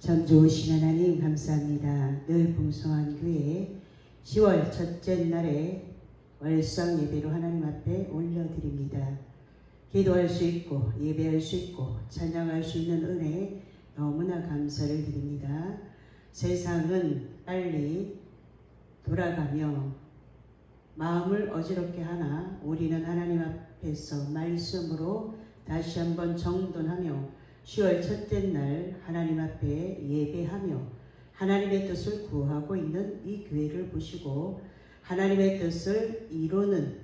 참 좋으신 하나님 감사합니다. 늘 풍성한 교회 10월 첫째 날에 월성 예배로 하나님 앞에 올려드립니다. 기도할 수 있고 예배할 수 있고 찬양할 수 있는 은혜 너무나 감사를 드립니다. 세상은 빨리 돌아가며 마음을 어지럽게 하나 우리는 하나님 앞에서 말씀으로 다시 한번 정돈하며 10월 첫째 날 하나님 앞에 예배하며 하나님의 뜻을 구하고 있는 이 교회를 보시고 하나님의 뜻을 이루는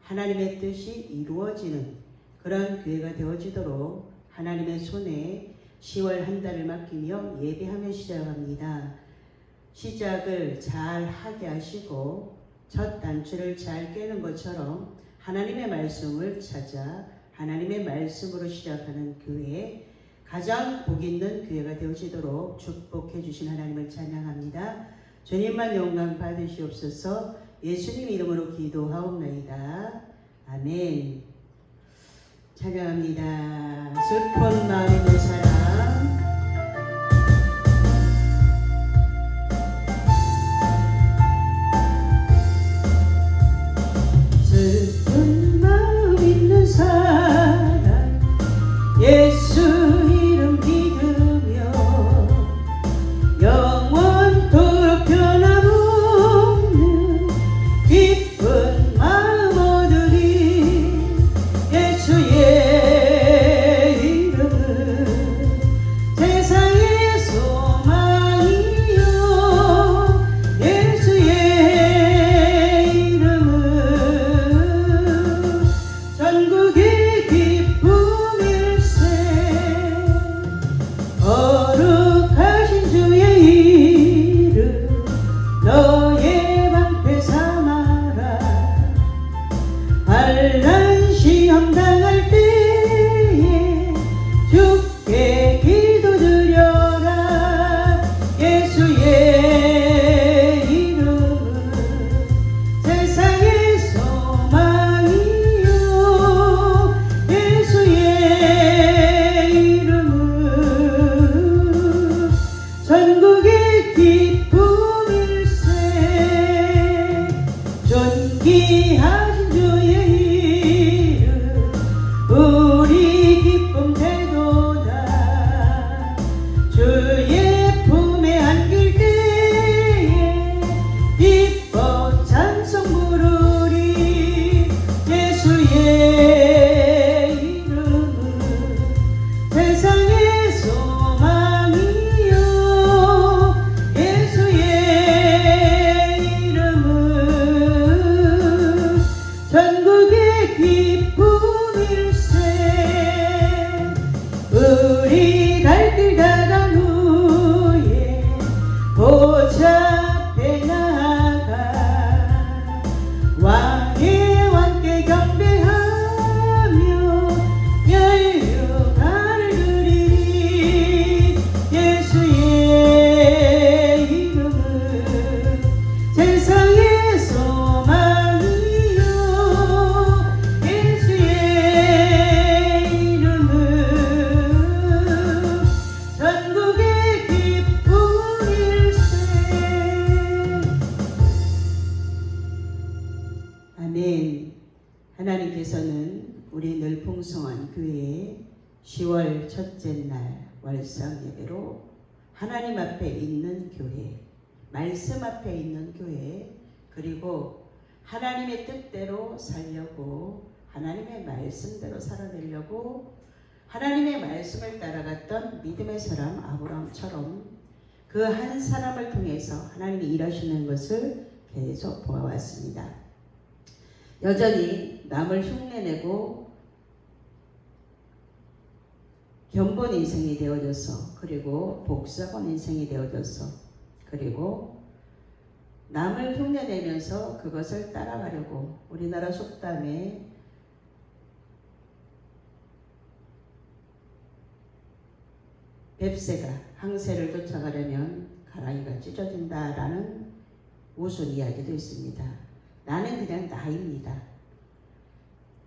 하나님의 뜻이 이루어지는 그런 교회가 되어지도록 하나님의 손에 10월 한 달을 맡기며 예배하며 시작합니다. 시작을 잘 하게 하시고 첫 단추를 잘 깨는 것처럼 하나님의 말씀을 찾아 하나님의 말씀으로 시작하는 교회 가장 복 있는 교회가 되어지도록 축복해 주신 하나님을 찬양합니다. 주님만 영광 받으시옵소서 예수님 이름으로 기도하옵나이다. 아멘. 찬양합니다. 슬픈 마음 있는 사람 세상의 소망이요 예수의 이름은 전국의 기쁨일세 아멘. 하나님께서는 우리 늘 풍성한 교회에 10월 첫째 날 월상 예배로 하나님 앞에 있는 교회, 말씀 앞에 있는 교회, 그리고 하나님의 뜻대로 살려고 하나님의 말씀대로 살아내려고 하나님의 말씀을 따라갔던 믿음의 사람 아브라함처럼 그 한 사람을 통해서 하나님이 일하시는 것을 계속 보아왔습니다. 여전히 남을 흉내내고 견본 인생이 되어져서 그리고 복사본 인생이 되어져서 그리고 남을 흉내내면서 그것을 따라가려고 우리나라 속담에 뱁새가 항새를 쫓아가려면 가랑이가 찢어진다라는 우스운 이야기도 있습니다. 나는 그냥 나입니다.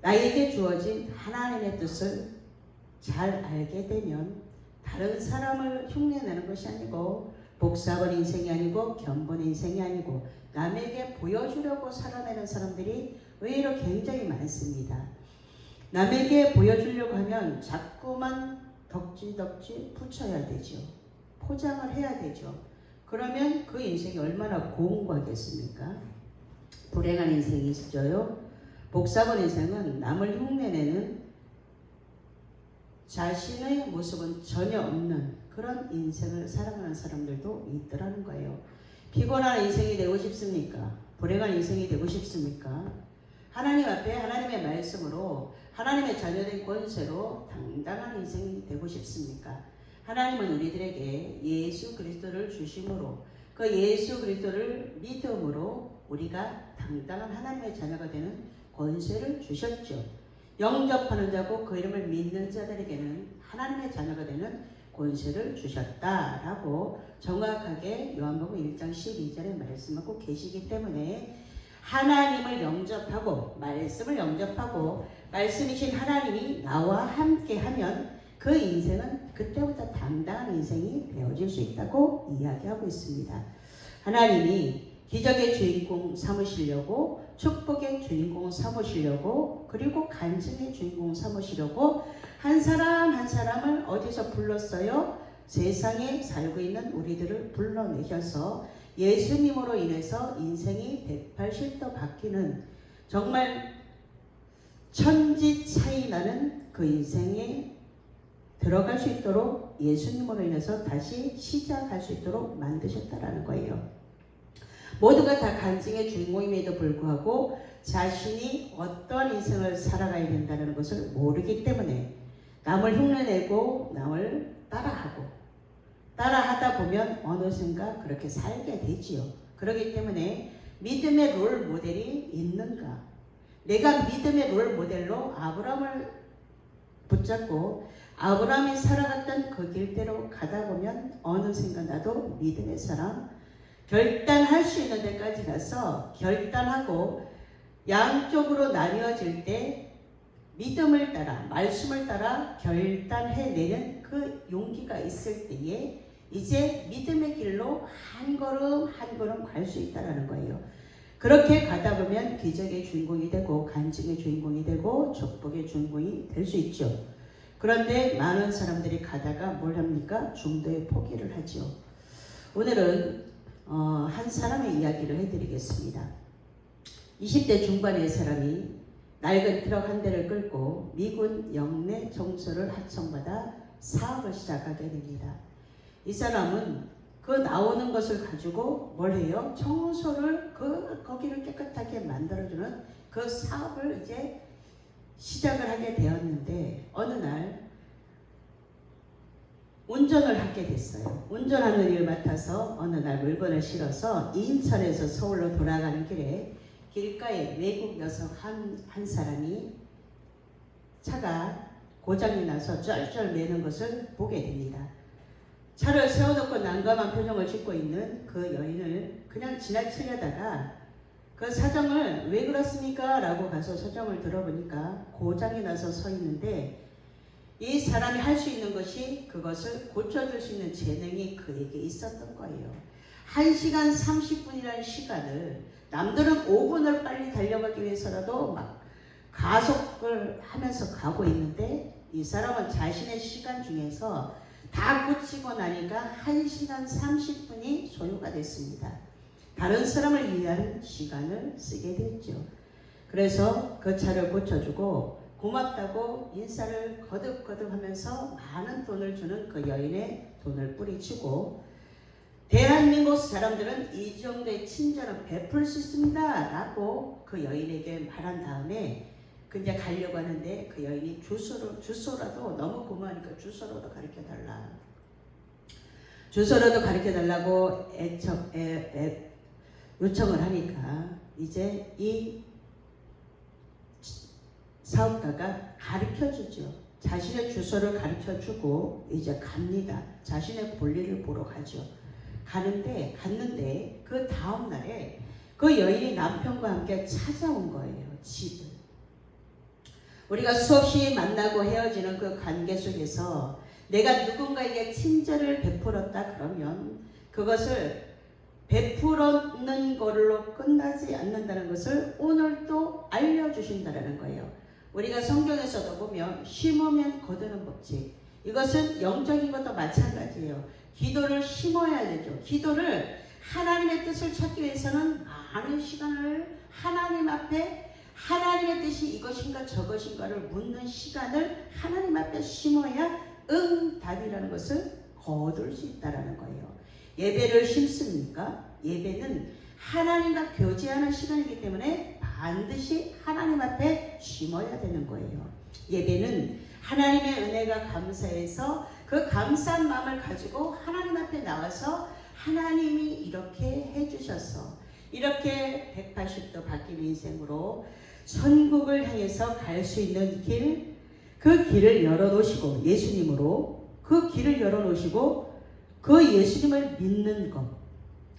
나에게 주어진 하나님의 뜻을 잘 알게 되면 다른 사람을 흉내내는 것이 아니고 복사본 인생이 아니고 견본 인생이 아니고 남에게 보여주려고 살아내는 사람들이 의외로 굉장히 많습니다. 남에게 보여주려고 하면 자꾸만 덕지덕지 붙여야 되죠. 포장을 해야 되죠. 그러면 그 인생이 얼마나 고운거겠습니까? 불행한 인생이 있어요. 복사본 인생은 남을 흉내내는 자신의 모습은 전혀 없는 그런 인생을 살아가는 사람들도 있더라는 거예요. 피곤한 인생이 되고 싶습니까? 불행한 인생이 되고 싶습니까? 하나님 앞에 하나님의 말씀으로 하나님의 자녀된 권세로 당당한 인생이 되고 싶습니까? 하나님은 우리들에게 예수 그리스도를 주심으로 그 예수 그리스도를 믿음으로 우리가 당당한 하나님의 자녀가 되는 권세를 주셨죠. 영접하는 자고 그 이름을 믿는 자들에게는 하나님의 자녀가 되는 권세를 주셨다라고 정확하게 요한복음 1장 12절에 말씀하고 계시기 때문에 하나님을 영접하고 말씀을 영접하고 말씀이신 하나님이 나와 함께 하면 그 인생은 그때부터 당당한 인생이 되어질 수 있다고 이야기하고 있습니다. 하나님이 기적의 주인공 삼으시려고 축복의 주인공 삼으시려고 그리고 간증의 주인공 삼으시려고 한 사람 한 사람을 어디서 불렀어요? 세상에 살고 있는 우리들을 불러내셔서 예수님으로 인해서 인생이 180도 바뀌는 정말 천지 차이 나는 그 인생에 들어갈 수 있도록 예수님으로 인해서 다시 시작할 수 있도록 만드셨다라는 거예요. 모두가 다 간증의 주인공임에도 불구하고 자신이 어떤 인생을 살아가야 된다는 것을 모르기 때문에 남을 흉내내고 남을 따라하고 따라하다 보면 어느샌가 그렇게 살게 되지요. 그렇기 때문에 믿음의 롤 모델이 있는가? 내가 믿음의 롤 모델로 아브라함을 붙잡고 아브라함이 살아갔던 그 길대로 가다 보면 어느샌가 나도 믿음의 사람 결단할 수 있는 데까지 가서 결단하고 양쪽으로 나뉘어질 때 믿음을 따라 말씀을 따라 결단해내는 그 용기가 있을 때에 이제 믿음의 길로 한 걸음 한 걸음 갈 수 있다라는 거예요. 그렇게 가다 보면 기적의 주인공이 되고 간증의 주인공이 되고 축복의 주인공이 될 수 있죠. 그런데 많은 사람들이 가다가 뭘 합니까? 중도에 포기를 하죠. 오늘은 어, 한 사람의 이야기를 해드리겠습니다. 20대 중반의 사람이 낡은 트럭 한 대를 끌고 미군 영내 정서를 하청받아 사업을 시작하게 됩니다. 이 사람은 그 나오는 것을 가지고 뭘 해요? 청소를 그 거기를 깨끗하게 만들어주는 그 사업을 이제 시작을 하게 되었는데 어느 날 운전을 하게 됐어요. 운전하는 일을 맡아서 어느 날 물건을 실어서 인천에서 서울로 돌아가는 길에 길가에 외국 여성 한, 한 사람이 차가 고장이 나서 쩔쩔 매는 것을 보게 됩니다. 차를 세워놓고 난감한 표정을 짓고 있는 그 여인을 그냥 지나치려다가 그 사정을 왜 그렇습니까? 라고 가서 사정을 들어보니까 고장이 나서 서 있는데 이 사람이 할 수 있는 것이 그것을 고쳐줄 수 있는 재능이 그에게 있었던 거예요. 1시간 30분이라는 시간을 남들은 5분을 빨리 달려가기 위해서라도 막 가속을 하면서 가고 있는데 이 사람은 자신의 시간 중에서 다 고치고 나니까 1시간 30분이 소요가 됐습니다. 다른 사람을 위한 시간을 쓰게 됐죠. 그래서 그 차를 고쳐주고 고맙다고 인사를 거듭거듭 하면서 많은 돈을 주는 그 여인의 돈을 뿌리치고 대한민국 사람들은 이 정도의 친절은 베풀 수 있습니다. 라고 그 여인에게 말한 다음에 그 이제 가려고 하는데 그 여인이 주소로, 주소라도 너무 고마우니까 주소로도 가르쳐 달라. 주소로도 가르쳐 달라고 애청, 애, 애, 요청을 하니까 이제 이 사업가가 가르쳐 주죠. 자신의 주소를 가르쳐 주고 이제 갑니다. 자신의 볼일을 보러 가죠. 가는데 갔는데 그 다음 날에 그 여인이 남편과 함께 찾아온 거예요. 집을. 우리가 수없이 만나고 헤어지는 그 관계 속에서 내가 누군가에게 친절을 베풀었다 그러면 그것을 베풀었는 걸로 끝나지 않는다는 것을 오늘 또 알려주신다는 거예요. 우리가 성경에서도 보면 심으면 거두는 법칙. 이것은 영적인 것도 마찬가지예요. 기도를 심어야 되죠. 기도를 하나님의 뜻을 찾기 위해서는 많은 시간을 하나님 앞에 하나님의 뜻이 이것인가 저것인가를 묻는 시간을 하나님 앞에 심어야 응답이라는 것을 거둘 수 있다라는 거예요. 예배를 심습니까? 예배는 하나님과 교제하는 시간이기 때문에 반드시 하나님 앞에 심어야 되는 거예요. 예배는 하나님의 은혜가 감사해서 그 감사한 마음을 가지고 하나님 앞에 나와서 하나님이 이렇게 해주셔서 이렇게 180도 바뀐 인생으로 천국을 향해서 갈 수 있는 길, 그 길을 열어놓으시고 예수님으로 그 길을 열어놓으시고 그 예수님을 믿는 것,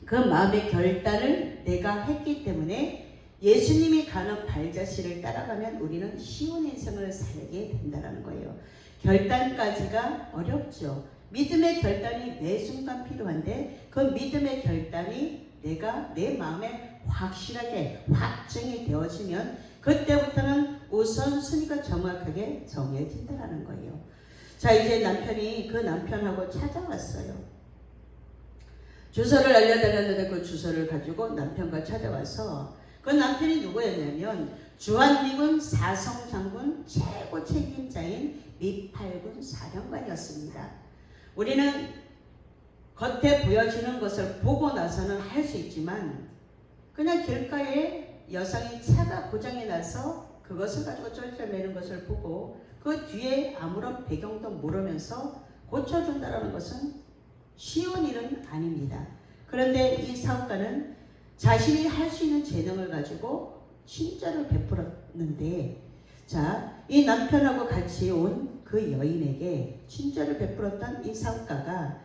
그 마음의 결단을 내가 했기 때문에 예수님이 가는 발자취를 따라가면 우리는 쉬운 인생을 살게 된다는 거예요. 결단까지가 어렵죠. 믿음의 결단이 매 순간 필요한데 그 믿음의 결단이 내가 내 마음에 확실하게 확증이 되어지면 그때부터는 우선순위가 정확하게 정해진다는 거예요. 자 이제 남편이 그 남편하고 찾아왔어요. 주소를 알려달라는데 그 주소를 가지고 남편과 찾아와서 그 남편이 누구였냐면 주한미군 사성 장군 최고 책임자인 미팔군 사령관이었습니다. 우리는 겉에 보여지는 것을 보고 나서는 할 수 있지만 그냥 길가에 여성이 차가 고장이 나서 그것을 가지고 쩔쩔매는 것을 보고 그 뒤에 아무런 배경도 모르면서 고쳐준다는 것은 쉬운 일은 아닙니다. 그런데 이 사업가는 자신이 할 수 있는 재능을 가지고 친절을 베풀었는데 자, 이 남편하고 같이 온 그 여인에게 친절을 베풀었던 이 사업가가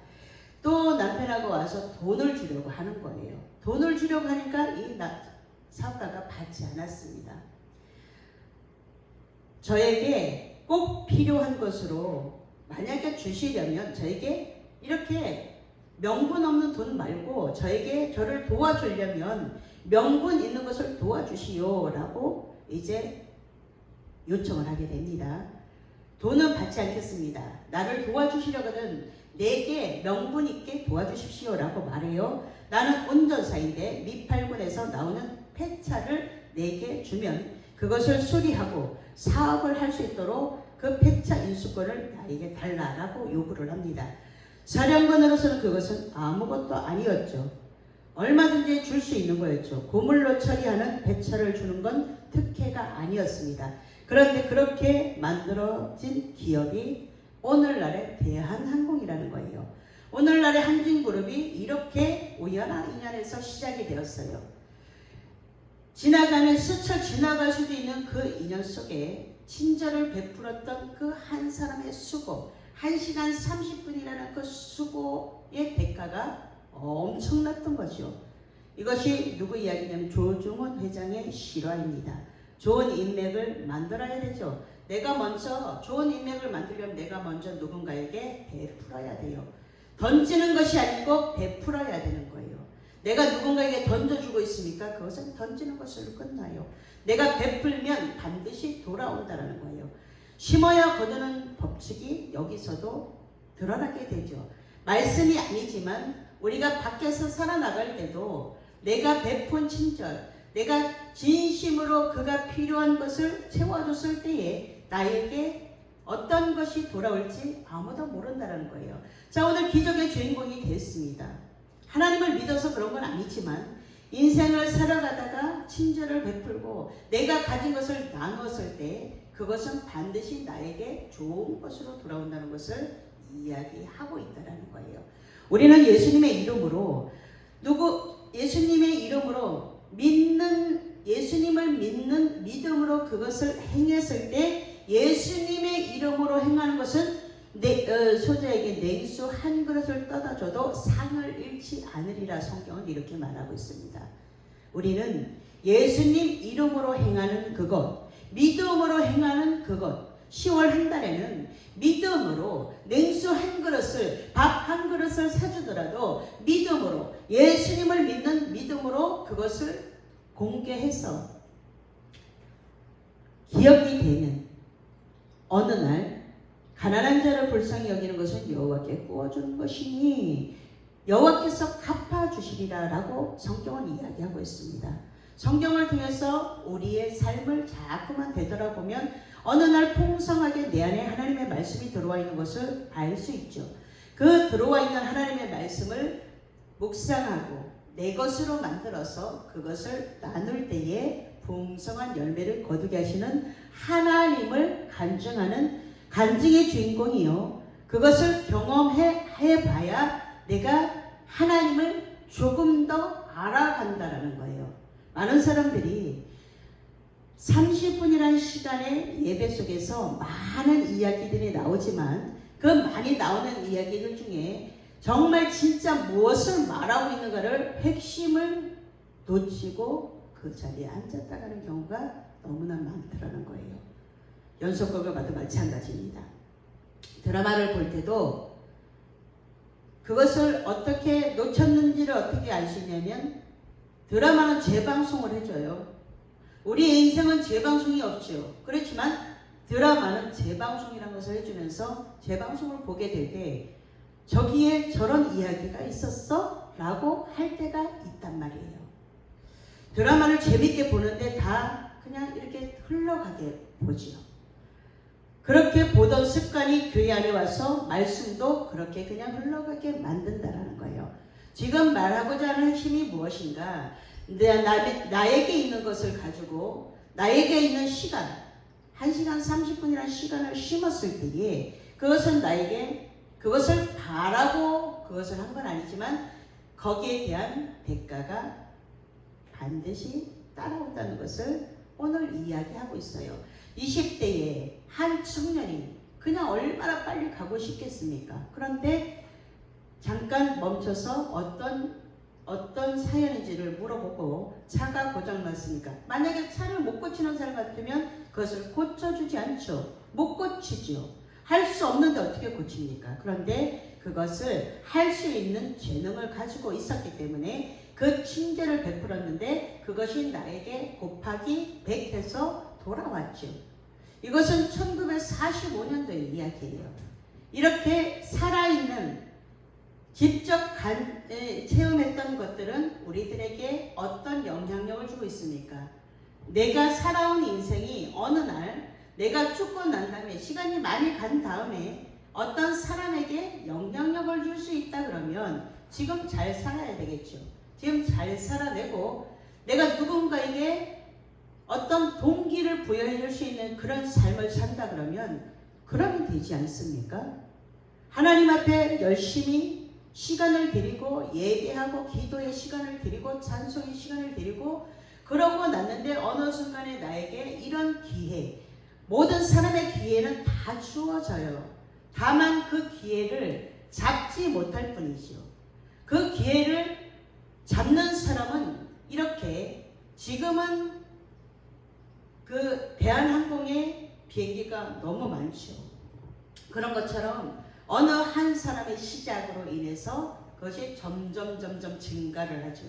또 남편하고 와서 돈을 주려고 하는 거예요. 돈을 주려고 하니까 이 나, 사업가가 받지 않았습니다. 저에게 꼭 필요한 것으로 만약에 주시려면 저에게 이렇게 명분 없는 돈 말고 저에게 저를 도와주려면 명분 있는 것을 도와주시오라고 이제 요청을 하게 됩니다. 돈은 받지 않겠습니다. 나를 도와주시려거든 내게 명분 있게 도와주십시오라고 말해요. 나는 운전사인데 미팔군에서 나오는 폐차를 내게 주면 그것을 수리하고 사업을 할 수 있도록 그 폐차 인수권을 나에게 달라라고 요구를 합니다. 사령관으로서는 그것은 아무것도 아니었죠. 얼마든지 줄 수 있는 거였죠. 고물로 처리하는 배차를 주는 건 특혜가 아니었습니다. 그런데 그렇게 만들어진 기업이 오늘날의 대한항공이라는 거예요. 오늘날의 한진그룹이 이렇게 우연한 인연에서 시작이 되었어요. 지나가는 스쳐 지나갈 수도 있는 그 인연 속에 친절을 베풀었던 그 한 사람의 수고, 1시간 30분이라는 그 수고의 대가가 엄청났던 거죠. 이것이 누구 이야기냐면 조중훈 회장의 실화입니다. 좋은 인맥을 만들어야 되죠. 내가 먼저 좋은 인맥을 만들려면 내가 먼저 누군가에게 베풀어야 돼요. 던지는 것이 아니고 베풀어야 되는 거예요. 내가 누군가에게 던져주고 있습니까? 그것은 던지는 것으로 끝나요. 내가 베풀면 반드시 돌아온다는 거예요. 심어야 거두는 법칙이 여기서도 드러나게 되죠. 말씀이 아니지만 우리가 밖에서 살아나갈 때도 내가 베푼 친절, 내가 진심으로 그가 필요한 것을 채워줬을 때에 나에게 어떤 것이 돌아올지 아무도 모른다는 거예요. 자, 오늘 기적의 주인공이 됐습니다. 하나님을 믿어서 그런 건 아니지만 인생을 살아가다가 친절을 베풀고 내가 가진 것을 나누었을 때 그것은 반드시 나에게 좋은 것으로 돌아온다는 것을 이야기하고 있다는 거예요. 우리는 예수님의 이름으로 누구 예수님의 이름으로 믿는 예수님을 믿는 믿음으로 그것을 행했을 때 예수님의 이름으로 행하는 것은 내, 어, 소자에게 냉수 한 그릇을 떠다 줘도 상을 잃지 않으리라 성경은 이렇게 말하고 있습니다. 우리는 예수님 이름으로 행하는 그것, 믿음으로 행하는 그것, 10월 한 달에는 믿음으로 냉수 한 그릇을 밥 한 그릇을 사주더라도 믿음으로 예수님을 믿는 믿음으로 그것을 공개해서 기억이 되는 어느 날 가난한 자를 불쌍히 여기는 것은 여호와께 구워주는 것이니 여호와께서 갚아주시리라라고 성경은 이야기하고 있습니다. 성경을 통해서 우리의 삶을 자꾸만 되돌아보면 어느 날 풍성하게 내 안에 하나님의 말씀이 들어와 있는 것을 알 수 있죠. 그 들어와 있는 하나님의 말씀을 묵상하고 내 것으로 만들어서 그것을 나눌 때에 풍성한 열매를 거두게 하시는 하나님을 간증하는 간증의 주인공이요. 그것을 경험해 해 봐야 내가 하나님을 조금 더 알아간다라는 거예요. 많은 사람들이 30분이라는 시간의 예배 속에서 많은 이야기들이 나오지만 그 많이 나오는 이야기들 중에 정말 진짜 무엇을 말하고 있는가를 핵심을 놓치고 그 자리에 앉았다가는 경우가 너무나 많더라는 거예요. 연속극을 봐도 마찬가지입니다. 드라마를 볼 때도 그것을 어떻게 놓쳤는지를 어떻게 알 수 있냐면 드라마는 재방송을 해줘요. 우리의 인생은 재방송이 없죠. 그렇지만 드라마는 재방송이라는 것을 해주면서 재방송을 보게 될 때 저기에 저런 이야기가 있었어? 라고 할 때가 있단 말이에요. 드라마를 재밌게 보는데 다 그냥 이렇게 흘러가게 보지요. 그렇게 보던 습관이 교회 안에 와서 말씀도 그렇게 그냥 흘러가게 만든다라는 거예요. 지금 말하고자 하는 핵심이 무엇인가? 내, 나, 나에게 있는 것을 가지고 나에게 있는 시간, 1시간 30분이라는 시간을 심었을 때에 그것은 나에게 그것을 바라고 그것을 한 건 아니지만 거기에 대한 대가가 반드시 따라온다는 것을 오늘 이야기하고 있어요. 20대에 한 청년이 그냥 얼마나 빨리 가고 싶겠습니까? 그런데 잠깐 멈춰서 어떤 어떤 사연인지를 물어보고 차가 고장났으니까 만약에 차를 못 고치는 사람 같으면 그것을 고쳐주지 않죠. 못 고치죠. 할 수 없는데 어떻게 고칩니까? 그런데 그것을 할 수 있는 재능을 가지고 있었기 때문에 그 친절을 베풀었는데 그것이 나에게 곱하기 100해서 돌아왔죠. 이것은 1945년도의 이야기예요. 이렇게 살아있는 직접 간, 에, 체험했던 것들은 우리들에게 어떤 영향력을 주고 있습니까? 내가 살아온 인생이 어느 날 내가 죽고 난 다음에 시간이 많이 간 다음에 어떤 사람에게 영향력을 줄 수 있다 그러면 지금 잘 살아야 되겠죠. 지금 잘 살아내고 내가 누군가에게 어떤 동기를 부여해 줄 수 있는 그런 삶을 산다 그러면 그러면 되지 않습니까? 하나님 앞에 열심히 시간을 드리고 예배하고 기도의 시간을 드리고 찬송의 시간을 드리고 그러고 났는데 어느 순간에 나에게 이런 기회 모든 사람의 기회는 다 주어져요. 다만 그 기회를 잡지 못할 뿐이죠. 그 기회를 잡는 사람은 이렇게 지금은 그 대한항공의 비행기가 너무 많죠. 그런 것처럼 어느 한 사람의 시작으로 인해서 그것이 점점 점점 증가를 하죠.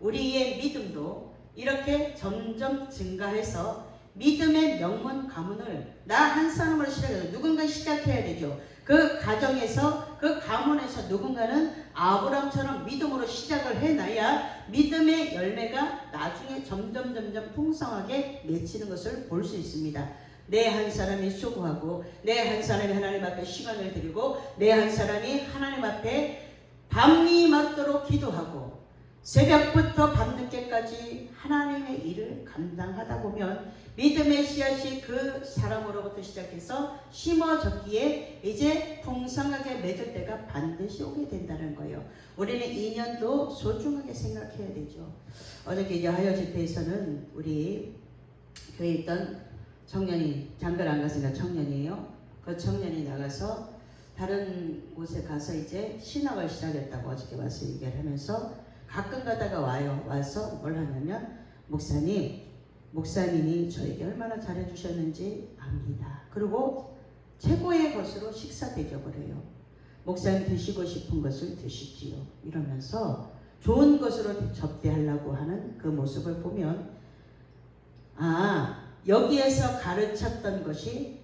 우리의 믿음도 이렇게 점점 증가해서 믿음의 명문 가문을 나 한 사람으로 시작해서 누군가 시작해야 되죠. 그 가정에서 그 가문에서 누군가는 아브람처럼 믿음으로 시작을 해놔야 믿음의 열매가 나중에 점점 점점 풍성하게 맺히는 것을 볼 수 있습니다. 내 한 사람이 수고하고 내 한 사람이 하나님 앞에 시간을 드리고 내 한 사람이 하나님 앞에 밤이 맞도록 기도하고 새벽부터 밤늦게까지 하나님의 일을 감당하다 보면 믿음의 씨앗이 그 사람으로부터 시작해서 심어졌기에 이제 풍성하게 맺을 때가 반드시 오게 된다는 거예요. 우리는 2년도 소중하게 생각해야 되죠. 어저께 이제 하여 집회에서는 우리 교회에 있던 청년이 장가를 안 갔으니까 청년이에요. 그 청년이 나가서 다른 곳에 가서 이제 신학을 시작했다고 어저께 와서 얘기를 하면서 가끔 가다가 와요. 와서 뭘 하냐면 목사님, 목사님이 저에게 얼마나 잘해주셨는지 압니다. 그리고 최고의 것으로 식사 대접을 해요. 목사님 드시고 싶은 것을 드시지요. 이러면서 좋은 것으로 접대하려고 하는 그 모습을 보면 아 여기에서 가르쳤던 것이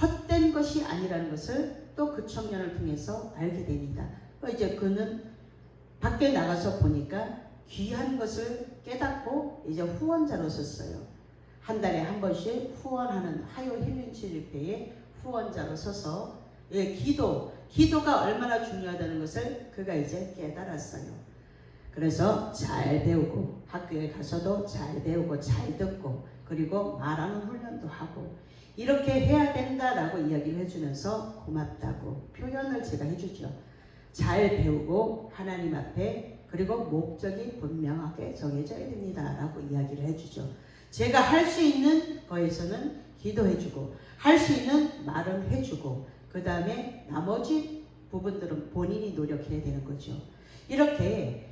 헛된 것이 아니라는 것을 또 그 청년을 통해서 알게 됩니다. 어, 이제 그는 밖에 나가서 보니까 귀한 것을 깨닫고 이제 후원자로 섰어요. 한 달에 한 번씩 후원하는 하요 힐링 치료회에 후원자로 서서 예, 기도, 기도가 얼마나 중요하다는 것을 그가 이제 깨달았어요. 그래서 잘 배우고 학교에 가서도 잘 배우고 잘 듣고 그리고 말하는 훈련도 하고 이렇게 해야 된다라고 이야기를 해주면서 고맙다고 표현을 제가 해주죠. 잘 배우고 하나님 앞에 그리고 목적이 분명하게 정해져야 됩니다라고 이야기를 해주죠. 제가 할 수 있는 거에서는 기도해주고 할 수 있는 말은 해주고 그 다음에 나머지 부분들은 본인이 노력해야 되는 거죠. 이렇게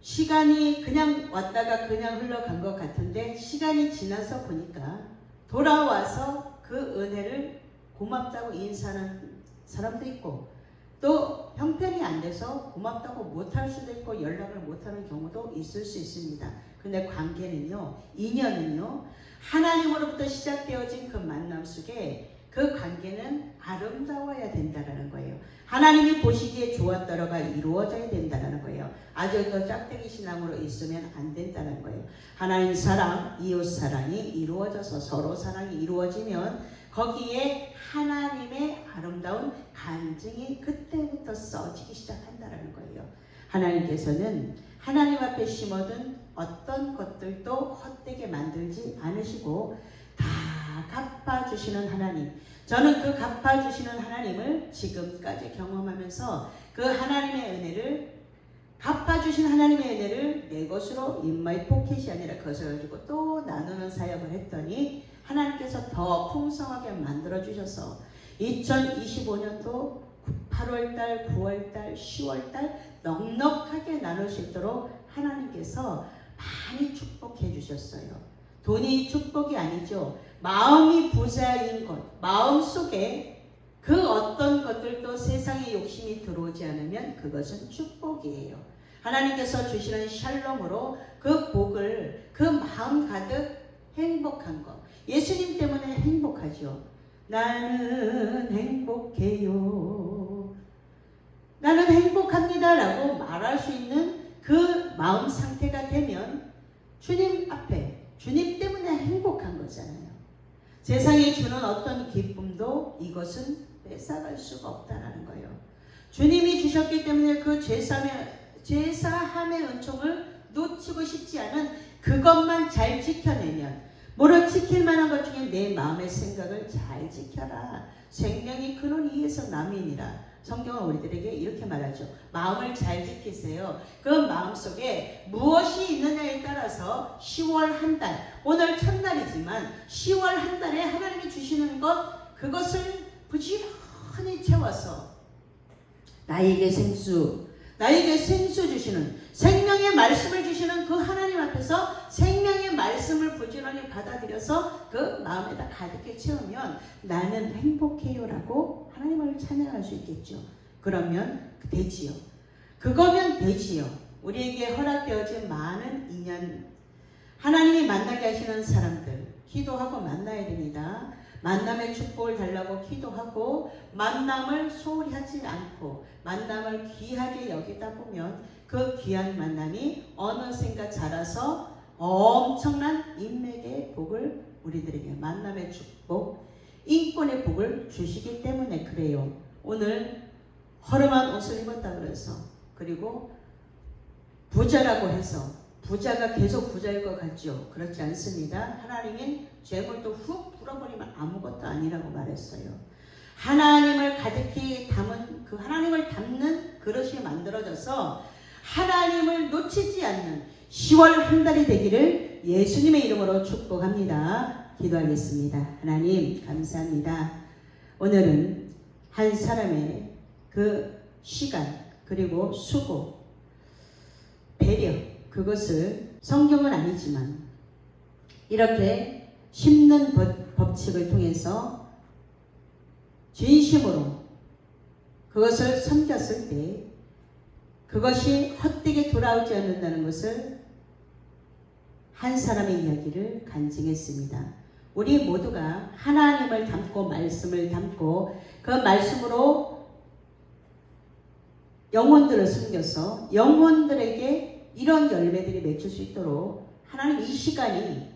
시간이 그냥 왔다가 그냥 흘러간 것 같은데 시간이 지나서 보니까 돌아와서 그 은혜를 고맙다고 인사하는 사람도 있고 또 형편이 안 돼서 고맙다고 못할 수도 있고 연락을 못하는 경우도 있을 수 있습니다. 근데 관계는요, 인연은요, 하나님으로부터 시작되어진 그 만남 속에 그 관계는 아름다워야 된다라는 거예요. 하나님이 보시기에 좋았더라가 이루어져야 된다라는 거예요. 더 짝대기 신앙으로 있으면 안 된다는 거예요. 하나님 사랑, 이웃 사랑이 이루어져서 서로 사랑이 이루어지면 거기에 하나님의 아름다운 간증이 그때부터 써지기 시작한다라는 거예요. 하나님께서는 하나님 앞에 심어둔 어떤 것들도 헛되게 만들지 않으시고 다 갚아주시는 하나님. 저는 그 갚아주시는 하나님을 지금까지 경험하면서 그 하나님의 은혜를 갚아주신 하나님의 은혜를 내 것으로 인마이 포켓이 아니라 그것을 가지고 또 나누는 사역을 했더니 하나님께서 더 풍성하게 만들어 주셔서 2025년도 8월달, 9월달, 10월달 넉넉하게 나눌 수 있도록 하나님께서 많이 축복해 주셨어요. 돈이 축복이 아니죠. 마음이 부자인 것, 마음 속에 그 어떤 것들도 세상의 욕심이 들어오지 않으면 그것은 축복이에요. 하나님께서 주시는 샬롬으로 그 복을 그 마음 가득 행복한 것. 예수님 때문에 행복하죠. 나는 행복해요. 나는 행복합니다 라고 말할 수 있는 그 마음 상태가 되면 주님 앞에 주님 때문에 행복한 거잖아요. 세상이 주는 어떤 기쁨도 이것은 뺏어갈 수가 없다라는 거예요. 주님이 주셨기 때문에 그 죄사함의, 죄사함의 은총을 놓치고 싶지 않은 그것만 잘 지켜내면 뭐를 지킬 만한 것 중에 내 마음의 생각을 잘 지켜라. 생명이 근원 이에서 남이니라. 성경은 우리들에게 이렇게 말하죠. 마음을 잘 지키세요. 그 마음 속에 무엇이 있느냐에 따라서 10월 한 달, 오늘 첫날이지만 10월 한 달에 하나님이 주시는 것, 그것을 부지런히 채워서 나에게 생수, 나에게 생수 주시는 생명의 말씀을 주시는 그 하나님 앞에서 생명의 말씀을 부지런히 받아들여서 그 마음에다 가득히 채우면 나는 행복해요라고 하나님을 찬양할 수 있겠죠. 그러면 되지요. 그거면 되지요. 우리에게 허락되어진 많은 인연 하나님이 만나게 하시는 사람들 기도하고 만나야 됩니다. 만남의 축복을 달라고 기도하고 만남을 소홀히 하지 않고 만남을 귀하게 여기다 보면 그 귀한 만남이 어느샌가 자라서 엄청난 인맥의 복을 우리들에게 만남의 축복, 인권의 복을 주시기 때문에 그래요. 오늘 허름한 옷을 입었다 그래서 그리고 부자라고 해서 부자가 계속 부자일 것 같죠. 그렇지 않습니다. 하나님은 재물도 훅 불어버리면 아무것도 아니라고 말했어요. 하나님을 가득히 담은 그 하나님을 담는 그릇이 만들어져서 하나님을 놓치지 않는 10월 한 달이 되기를 예수님의 이름으로 축복합니다. 기도하겠습니다. 하나님 감사합니다. 오늘은 한 사람의 그 시간 그리고 수고 배려 그것을 성경은 아니지만 이렇게 심는 법, 법칙을 통해서 진심으로 그것을 섬겼을 때 그것이 헛되게 돌아오지 않는다는 것을 한 사람의 이야기를 간증했습니다. 우리 모두가 하나님을 담고 말씀을 담고 그 말씀으로 영혼들을 숨겨서 영혼들에게 이런 열매들이 맺힐 수 있도록 하나님 이 시간이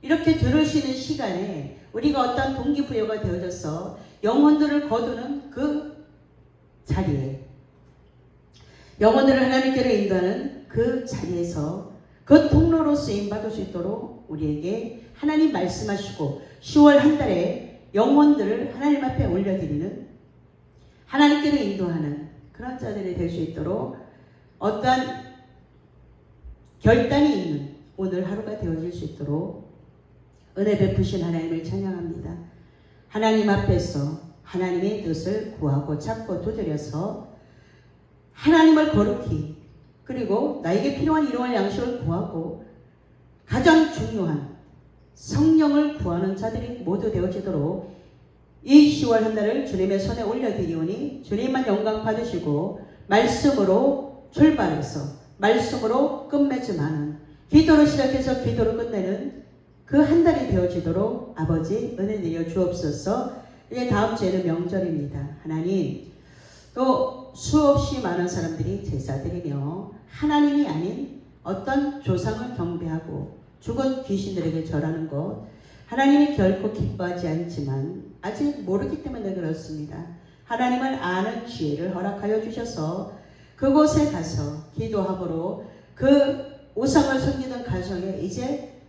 이렇게 들으시는 시간에 우리가 어떤 동기부여가 되어져서 영혼들을 거두는 그 자리에 영혼들을 하나님께로 인도하는 그 자리에서 그 통로로 쓰임 받을 수 있도록 우리에게 하나님 말씀하시고 10월 한 달에 영혼들을 하나님 앞에 올려드리는 하나님께로 인도하는 그런 자들이 될 수 있도록 어떠한 결단이 있는 오늘 하루가 되어질 수 있도록 은혜 베푸신 하나님을 찬양합니다. 하나님 앞에서 하나님의 뜻을 구하고 찾고 두드려서 하나님을 거룩히 그리고 나에게 필요한 일용할 양식을 구하고 가장 중요한 성령을 구하는 자들이 모두 되어지도록 이 10월 한 달을 주님의 손에 올려드리오니 주님만 영광 받으시고 말씀으로 출발해서 말씀으로 끝맺음하는 기도로 시작해서 기도로 끝내는 그 한 달이 되어지도록 아버지 은혜 내려 주옵소서 이제 다음 주에는 명절입니다. 하나님 또 수없이 많은 사람들이 제사드리며 하나님이 아닌 어떤 조상을 경배하고 죽은 귀신들에게 절하는 것 하나님이 결코 기뻐하지 않지만 아직 모르기 때문에 그렇습니다. 하나님은 아는 지혜를 허락하여 주셔서 그곳에 가서 기도함으로 그 우상을 섬기는 가정에 이제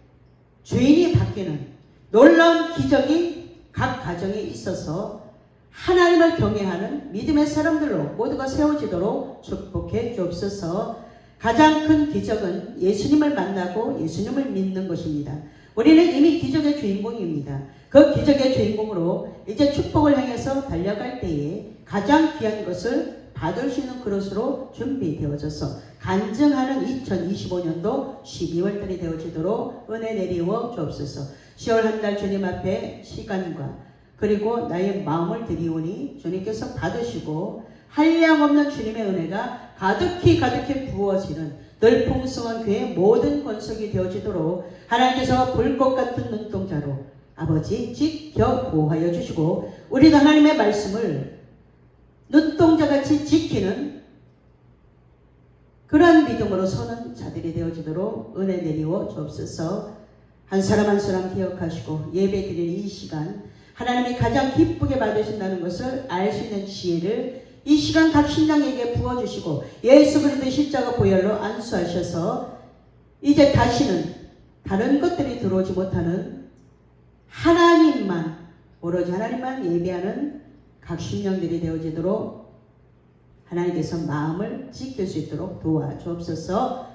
주인이 바뀌는 놀라운 기적이 각 가정에 있어서 하나님을 경외하는 믿음의 사람들로 모두가 세워지도록 축복해 주옵소서. 가장 큰 기적은 예수님을 만나고 예수님을 믿는 것입니다. 우리는 이미 기적의 주인공입니다. 그 기적의 주인공으로 이제 축복을 향해서 달려갈 때에 가장 귀한 것을 받을 수 있는 그릇으로 준비되어져서 간증하는 2025년도 12월 달이 되어지도록 은혜 내리워 주옵소서. 10월 한 달 주님 앞에 시간과 그리고 나의 마음을 드리오니 주님께서 받으시고 한량없는 주님의 은혜가 가득히 가득히 부어지는 늘 풍성한 교회 모든 권속이 되어지도록 하나님께서 불꽃 같은 눈동자로 아버지 지켜 보호하여 주시고 우리도 하나님의 말씀을 눈동자같이 지키는 그러한 믿음으로 서는 자들이 되어지도록 은혜 내리워 주옵소서. 한 사람 한 사람 기억하시고 예배 드리는 이 시간 하나님이 가장 기쁘게 받으신다는 것을 알 수 있는 지혜를 이 시간 각 신랑에게 부어주시고 예수 그리스도의 십자가 보혈로 안수하셔서 이제 다시는 다른 것들이 들어오지 못하는 하나님만 오로지 하나님만 예배하는 각 신령들이 되어지도록 하나님께서 마음을 지킬 수 있도록 도와주옵소서.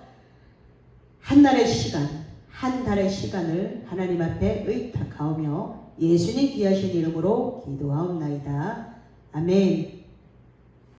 한 날의 시간 한 달의 시간을 하나님 앞에 의탁하오며 예수님 귀하신 이름으로 기도하옵나이다. 아멘.